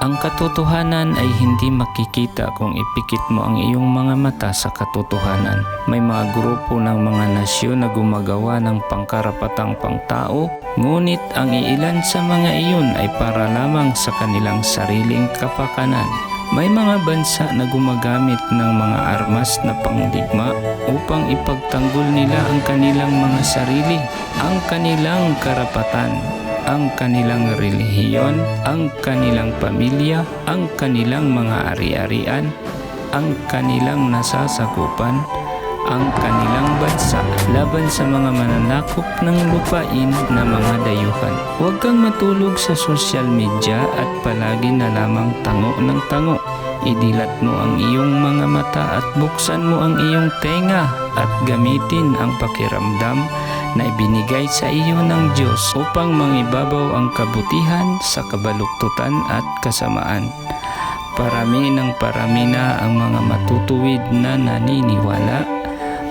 Ang katotohanan ay hindi makikita kung ipikit mo ang iyong mga mata sa katotohanan. May mga grupo ng mga nasyon na gumagawa ng pangkarapatang pangtao, ngunit ang iilan sa mga iyon ay para lamang sa kanilang sariling kapakanan. May mga bansa na gumagamit ng mga armas na pangdigma upang ipagtanggol nila ang kanilang mga sarili, ang kanilang karapatan, ang kanilang relihiyon, ang kanilang pamilya, ang kanilang mga ari-arian, ang kanilang nasasakupan, ang kanilang bansa laban sa mga mananakop ng lupain na mga dayuhan. Huwag kang matulog sa social media at palagi na lamang tango ng tango. Idilat mo ang iyong mga mata at buksan mo ang iyong tenga at gamitin ang pakiramdam na ibinigay sa iyo ng Diyos upang mangibabaw ang kabutihan sa kabaluktutan at kasamaan. Parami ng parami na ang mga matutuwid na naniniwala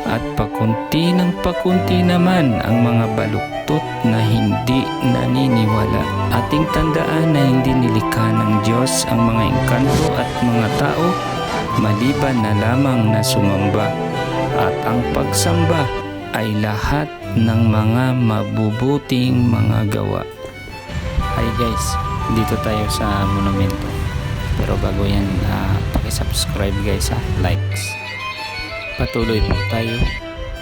at pakunti ng pakunti naman ang mga baluktot na hindi naniniwala. Ating tandaan na hindi nilikha ng Diyos ang mga engkanto at mga tao maliban na lamang na sumamba. At ang pagsamba ay lahat ng mga mabubuting mga gawa. Hi guys, dito tayo sa monumento. Pero bago yan, uh, pakisubscribe guys ha, likes. Patuloy po tayo.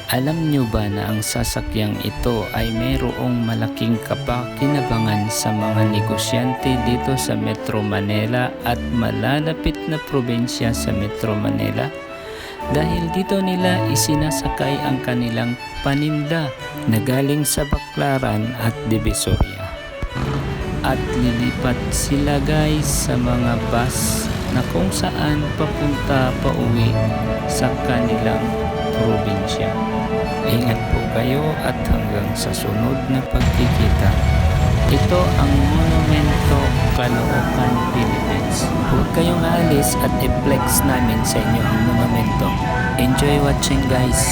Alam nyo ba na ang sasakyang ito ay mayroong malaking kapakinabangan sa mga negosyante dito sa Metro Manila at malalapit na probinsya sa Metro Manila? Dahil dito nila isinasakay ang kanilang paninda na galing sa Baklaran at Divisoria. At lilipat sila guys sa mga bus na kung saan papunta pa uwi sa kanilang probinsya. Ingat po kayo at hanggang sa sunod na pagkikita. Ito ang Monumento Caloocan, Philippines. Huwag kayong aalis at i-flex namin sa inyo ang monumento. Enjoy watching guys!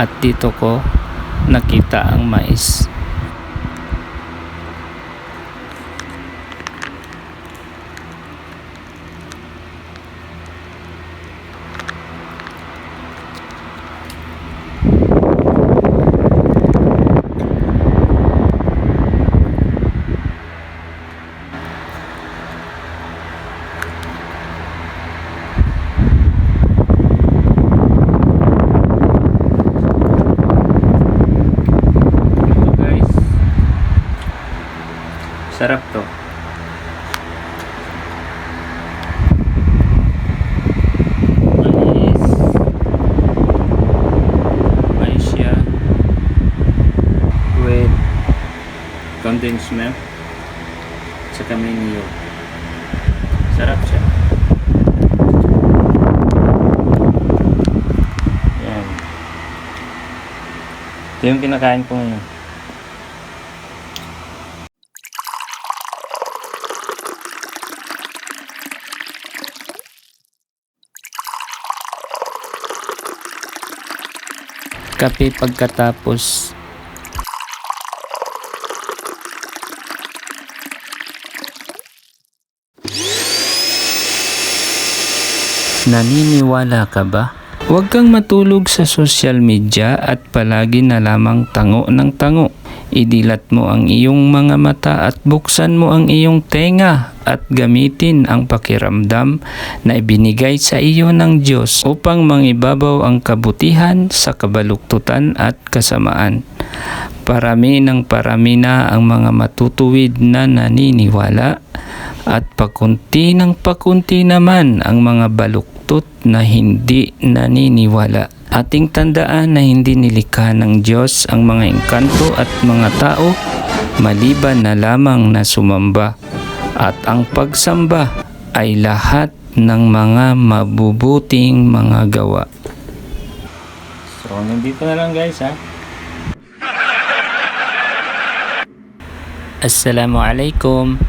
At dito ko nakita ang mais. Ito guys. Sarap to. Mais. Mais siya. With condensed milk. Saka may niyog. Sarap siya. Yan. Ito yung kinakain ko ngayon. Kape pagkatapos Naniniwala ka ba? Huwag kang matulog sa social media at palagi na lamang tango ng tango. Idilat mo ang iyong mga mata at buksan mo ang iyong tenga at gamitin ang pakiramdam na ibinigay sa iyo ng Diyos upang mangibabaw ang kabutihan sa kabaluktutan at kasamaan. Parami ng parami na ang mga matutuwid na naniniwala at pakunti ng pakunti naman ang mga baluktot na hindi naniniwala. Ating tandaan na hindi nilikha ng Diyos ang mga engkanto at mga tao maliban na lamang na sumamba. At ang pagsamba ay lahat ng mga mabubuting mga gawa. So, nandito na lang guys ha. Assalamualaikum.